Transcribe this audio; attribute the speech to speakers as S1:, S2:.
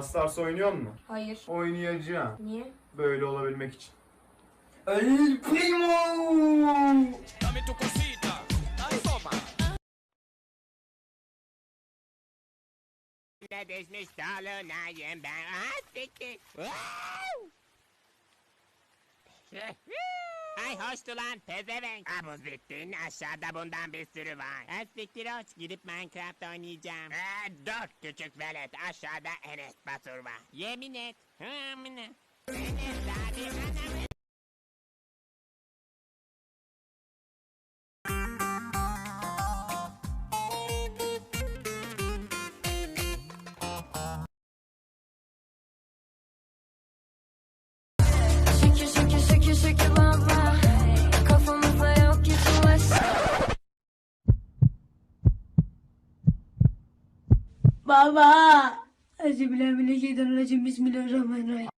S1: Stars oynuyor mu?
S2: Hayır.
S1: Oynayacağım.
S2: Niye?
S1: Böyle olabilmek için.
S3: El primo.
S4: Ne düşmüş dolunayım ben. Ah siktir. Ay hoştu lan pezevenk. Abuz bittin aşağıda bundan bir sürü var. Ha siktir hoş gidip Minecraft oynayacağım. Ee, dur küçük velet aşağıda Enes Batur var. Yemin et. Hımını. Enes abi anamı.
S5: Baba. Euzubillahimineşşeytanirracim. Bismillahirrahmanirrahim.